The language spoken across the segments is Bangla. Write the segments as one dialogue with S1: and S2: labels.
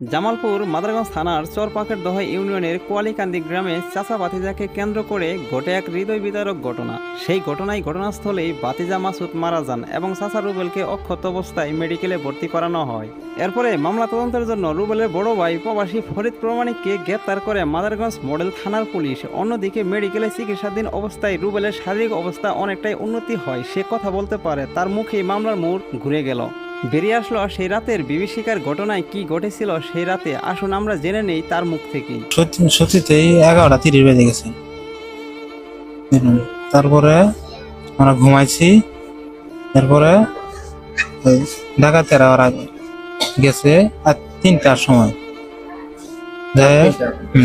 S1: জামালপুর, মাদারগঞ্জ থানার চরপাখের দহ ইউনিয়নের কোয়ালিকান্দি গ্রামে চাচা বাতিজাকে কেন্দ্র করে ঘটে এক হৃদয় বিতারক ঘটনা। সেই ঘটনায় ঘটনাস্থলেই বাতিজা মাসুদ মারা যান এবং চাচা রুবেলকে অক্ষত অবস্থায় মেডিকেলে ভর্তি করানো হয়। এরপরে মামলা তদন্তের জন্য রুবেলের বড় ভাই প্রবাসী ফরিদ প্রমাণিককে গ্রেপ্তার করে মাদারগঞ্জ মডেল থানার পুলিশ। অন্যদিকে মেডিকেলে চিকিৎসাধীন অবস্থায় রুবেলের শারীরিক অবস্থা অনেকটাই উন্নতি হয়, সে কথা বলতে পারে। তার মুখেই মামলার মোড় ঘুরে গেল। বেরিয়ে আসলো সেই রাতের বিভীষিকার ঘটনায় কি ঘটেছিল সেই রাতে? আসুন আমরা জেনে নেই তার মুখ
S2: সত্যি, সত্যিতেই এগারোটা তিরিশ বেজে গেছে। তারপরে আমরা ঘুমাইছি, এরপরে ওই ডাকাতেরা ওরা গেছে আর তিনটার সময়।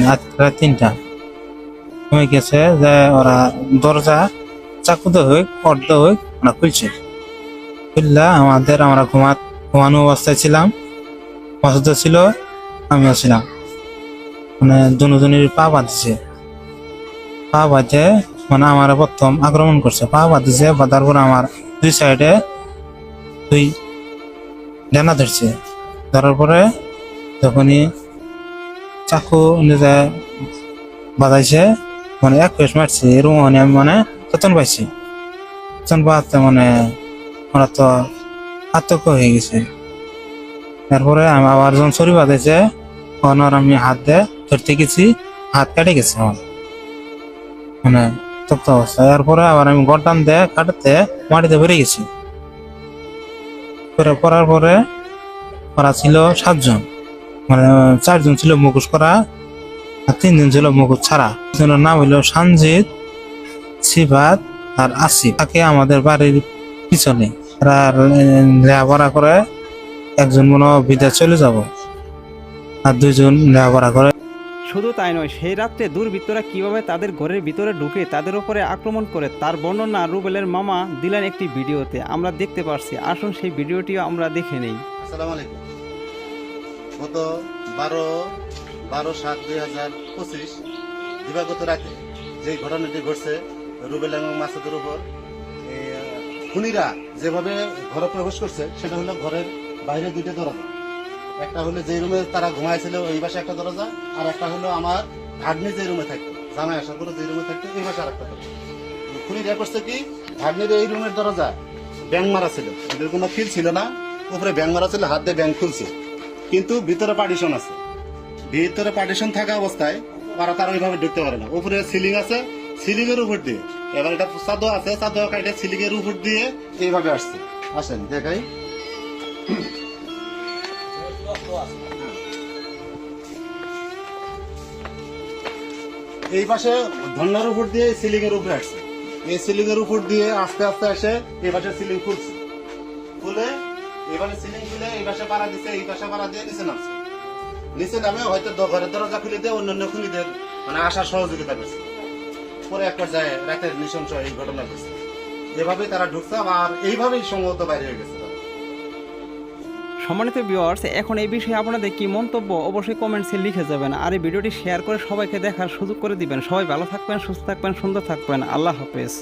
S2: রাত তিনটা। সময় গেছে, যে ওরা দরজা চাকুতে হোক অর্ধ হোক, ওরা খুলছে। খুললা আমাদের আমরা ঘুমা ঘুমানো অবস্থায় ছিলাম। অসুস্থ ছিল, আমিও ছিলাম। মানে দুজনের পা বাঁধছে। পা বাঁধে মানে আমার প্রথম আক্রমণ করছে। পা বাঁধছে, বাঁধার পর আমার দুই সাইডে দুই ডানা ধরছে। ধরার পরে যখনই চাকু নিজে বাঁধাইছে মানে এক পেশ মারছে, এরকম মানে আমি মানে চেতন পাইছি। চেতন পাতে মানে ওরা তো আতঙ্ক হয়ে গেছে। তারপরে আবার যখন শরীর বাঁধেছে আর আমি হাত দিয়ে ধরতে গেছি, হাত কেটে গেছে আমার। মানে তপ্ত অবস্থা এরপরে আবার আমি গরদান দিয়ে কাটতে মাটিতে বেড়ে গেছি। করে পড়ার পরে ওরা ছিল সাতজন। মানে চারজন ছিল মুখোশ করা, আর তিনজন ছিল মুখোশ ছাড়া। দুজনের নাম হইল সঞ্জিত সিফাত আর আসিফ। তাকে আমাদের বাড়ির পিছনে লেখাপড়া করে একজন মনে হয় বিদেশ চলে যাব। আর দুইজন লেখাপড়া করে।
S1: শুধু তাই নয় সেই রাত্রে দুর্বৃত্তরা কীভাবে তাদের ঘরের ভিতরে ঢুকে তাদের উপরে আক্রমণ করে তার বর্ণনা রুবেলের মামা দিলেন একটি ভিডিওতে। আমরা দেখতে পারছি। আসুন সেই ভিডিওটিও আমরা দেখে নেই।
S3: আসসালামু আলাইকুম। গত বারো বারো সাত দুই হাজার পঁচিশ দিবাগত রাতে যে ঘটনাটি ঘটছে রুবেল এবং মাসুদের উপর খুনিরা যেভাবে ঘরে প্রবেশ করছে, সেটা হলো ঘরের বাইরে দুইটা দরজা। একটা হলো যে রুমে তারা ঘুমাইছিল, ওই পাশে একটা দরজা, আর একটা হলো আমার ভাগ্নি যে রুমে থাকতো, জামাই আসার পরে যে রুমে থাকতো, এই পাশে আর একটা দরজা খুনিরা করছে কি, ভাগ্নির এই রুমের দরজা ব্যাং মারা ছিল। এদের কোনো ফিল ছিল না, উপরে ব্যাং মারা ছিল, হাত দিয়ে ব্যাং খুলছে। কিন্তু ভিতরে পার্টিশন আছে। ভিতরে পার্টিশন থাকা অবস্থায় ওরা তারা ওইভাবে ঢুকতে পারে না। উপরে সিলিং আছে সিলিং এর উপর দিয়ে এবার এটা চাদর আছে চাদর কাটে সিলিং এর উপর দিয়ে এইভাবে আসছে। আসেন, দেখাই। এই পাশে ধন্যার উপর দিয়ে সিলিং এর উপরে আসছে। এই সিলিং এর উপর দিয়ে আস্তে আস্তে আসে এই পাশে সিলিং খুলছে। খুলে এবারে সিলিং খুলে এই পাশে পাড়া দিছে, এই পাশে পাড়া দিয়ে নিচে নামছে। নিচে নামে হয়তো ঘরের দরজা খুলে দিয়ে, অন্যান্য খুনিদের মানে আসার সহযোগিতা করছে। পরে এক পর্যায়ে রাতের নৃশংস এই ঘটনা ঘটছে। এভাবে তারা ঢুকছে আর এইভাবেই সম্ভবত বাইরে হয়ে গেছে
S1: সম্মানিত ভিউয়ার্স এখন এই বিষয়ে আপনাদের কি মন্তব্য অবশ্যই কমেন্টসে লিখে যাবেন। আর এই ভিডিওটি শেয়ার করে সবাইকে দেখার সুযোগ করে দিবেন। সবাই ভালো থাকবেন, সুস্থ থাকবেন, সুন্দর থাকবেন। আল্লাহ হাফেজ।